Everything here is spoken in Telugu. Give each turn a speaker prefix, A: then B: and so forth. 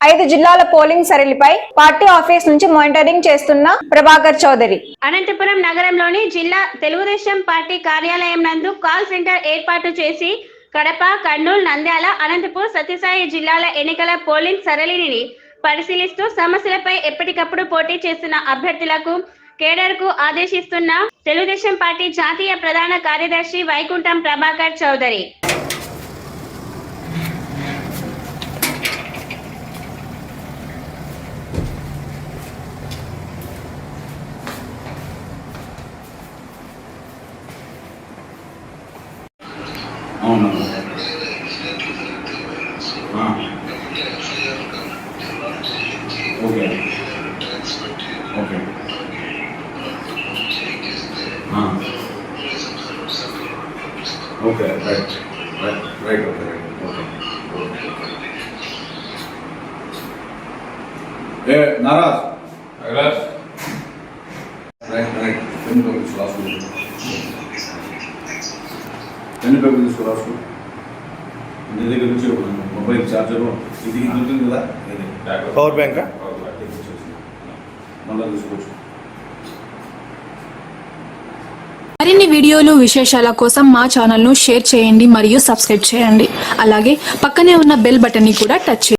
A: ఐదు జిల్లాల పోలింగ్ సరళిపై పార్టీ ఆఫీస్ నుంచి మానిటరింగ్ చేస్తున్న ప్రభాకర్ చౌదరి.
B: అనంతపురం నగరంలోని జిల్లా తెలుగుదేశం పార్టీ కార్యాలయం నందు కాల్ సెంటర్ ఏర్పాటు చేసి కడప కర్నూలు నంద్యాల అనంతపూర్ సత్యసాయి జిల్లాల ఎన్నికల పోలింగ్ సరళిని పరిశీలిస్తూ సమస్యలపై ఎప్పటికప్పుడు పోటీ చేస్తున్న అభ్యర్థులకు కేడర్కు ఆదేశిస్తున్న తెలుగుదేశం పార్టీ జాతీయ ప్రధాన కార్యదర్శి వైకుంఠం ప్రభాకర్ చౌదరి.
C: అవును. Okay. Okay. Okay. Right. Right. Right. Okay. Right. Okay. ఏ నారాజ్.
D: అగరాజ్
C: right. Right. Pen pen paper తీసుకో రాసుకో నీ దగ్గర నుంచి ఒక మొబైల్ ఛార్జర్ ఇది ఇది ఉంటుంది కదా? ఇది.
D: పవర్ బ్యాంక్
C: మళ్ళీ తీసుకోవచ్చు
E: మరిన్ని వీడియోలు విశేషాల కోసం మా ఛానల్ను షేర్ చేయండి మరియు సబ్స్క్రైబ్ చేయండి. అలాగే పక్కనే ఉన్న బెల్ బటన్ని కూడా టచ్ చేయండి.